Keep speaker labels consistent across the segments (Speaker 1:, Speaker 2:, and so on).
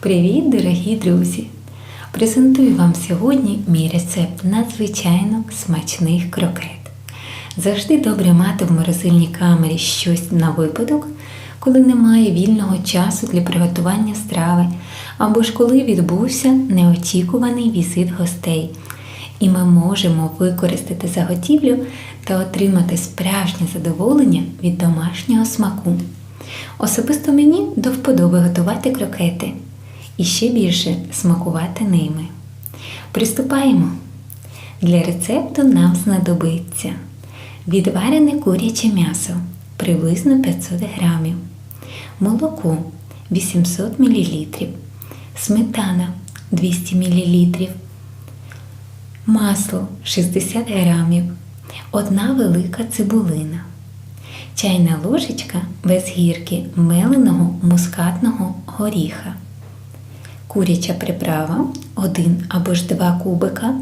Speaker 1: Привіт, дорогі друзі! Презентую вам сьогодні мій рецепт надзвичайно смачних крокет. Завжди добре мати в морозильній камері щось на випадок, коли немає вільного часу для приготування страви, або ж коли відбувся неочікуваний візит гостей. І ми можемо використати заготівлю та отримати справжнє задоволення від домашнього смаку. Особисто мені до вподоби готувати крокети і ще більше смакувати ними. Приступаємо. Для рецепту нам знадобиться відварене куряче м'ясо приблизно 500 г, молоко 800 мл, сметана 200 мл, масло 60 г, одна велика цибулина, чайна ложечка без гірки меленого мускатного горіха, куряча приправа 1 або ж 2 кубика,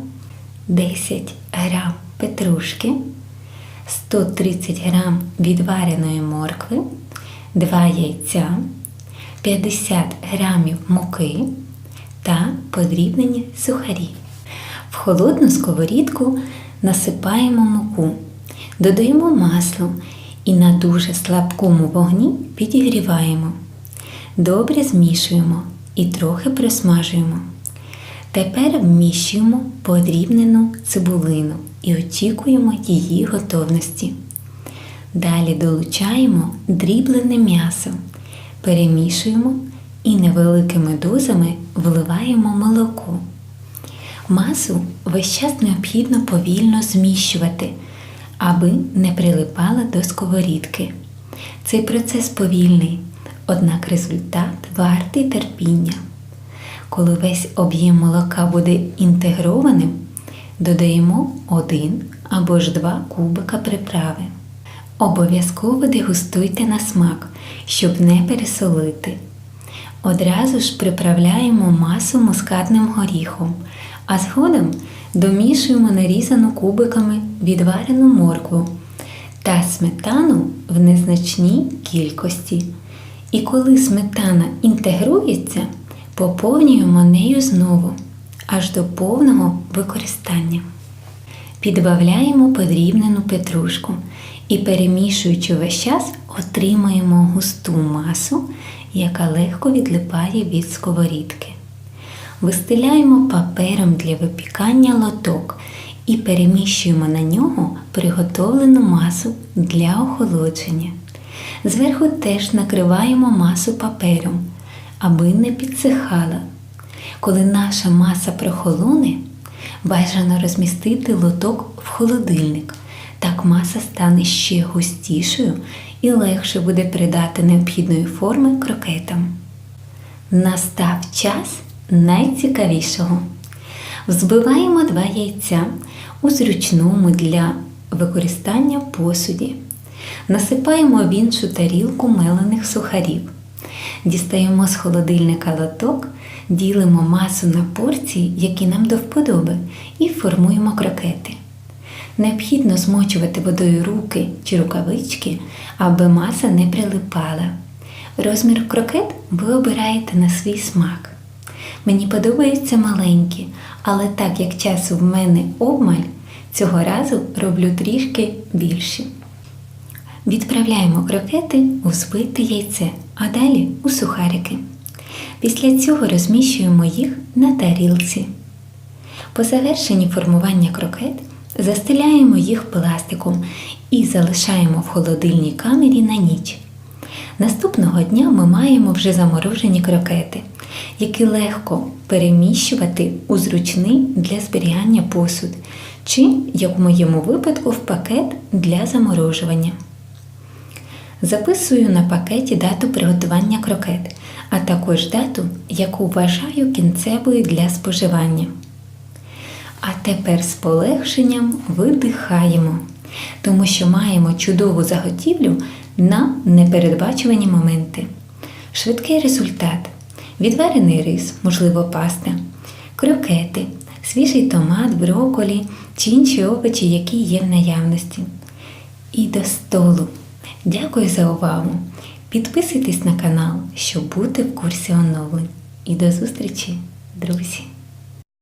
Speaker 1: 10 г петрушки, 130 г відвареної моркви, 2 яйця, 50 г муки та подрібнені сухарі. В холодну сковорідку насипаємо муку, додаємо масло і на дуже слабкому вогні підігріваємо. Добре змішуємо і трохи присмажуємо. Тепер вміщуємо подрібнену цибулину і очікуємо її готовності. Далі долучаємо дріблене м'ясо, перемішуємо і невеликими дозами вливаємо молоко. Масу весь час необхідно повільно зміщувати, аби не прилипала до сковорідки. Цей процес повільний, однак результат вартий терпіння. Коли весь об'єм молока буде інтегрованим, додаємо один або ж два кубика приправи. Обов'язково дегустуйте на смак, щоб не пересолити. Одразу ж приправляємо масу мускатним горіхом, а згодом домішуємо нарізану кубиками відварену моркву та сметану в незначній кількості. І коли сметана інтегрується, поповнюємо нею знову аж до повного використання. Підбавляємо подрібнену петрушку і, перемішуючи весь час, отримаємо густу масу, яка легко відлипає від сковорідки. Вистеляємо папером для випікання лоток і переміщуємо на нього приготовлену масу для охолодження. Зверху теж накриваємо масу папером, аби не підсихала. Коли наша маса прохолоне, бажано розмістити лоток в холодильник. Так маса стане ще густішою і легше буде придати необхідної форми крокетам. Настав час найцікавішого. Взбиваємо два яйця у зручному для використання посуді. Насипаємо в іншу тарілку мелених сухарів. Дістаємо з холодильника лоток, ділимо масу на порції, які нам до вподоби, і формуємо крокети. Необхідно змочувати водою руки чи рукавички, аби маса не прилипала. Розмір крокет ви обираєте на свій смак. Мені подобаються маленькі, але так як часу в мене обмаль, цього разу роблю трішки більші. Відправляємо крокети у збите яйце, а далі у сухарики. Після цього розміщуємо їх на тарілці. По завершенні формування крокет застеляємо їх пластиком і залишаємо в холодильній камері на ніч. Наступного дня ми маємо вже заморожені крокети, які легко переміщувати у зручний для зберігання посуд, чи, як в моєму випадку, в пакет для заморожування. Записую на пакеті дату приготування крокет, а також дату, яку вважаю кінцевою для споживання. А тепер з полегшенням видихаємо, тому що маємо чудову заготівлю на непередбачувані моменти. Швидкий результат: відварений рис, можливо, паста, крокети, свіжий томат, броколі чи інші овочі, які є в наявності. І до столу. Дякую за увагу! Підписуйтесь на канал, щоб бути в курсі оновлень. і до зустрічі, друзі!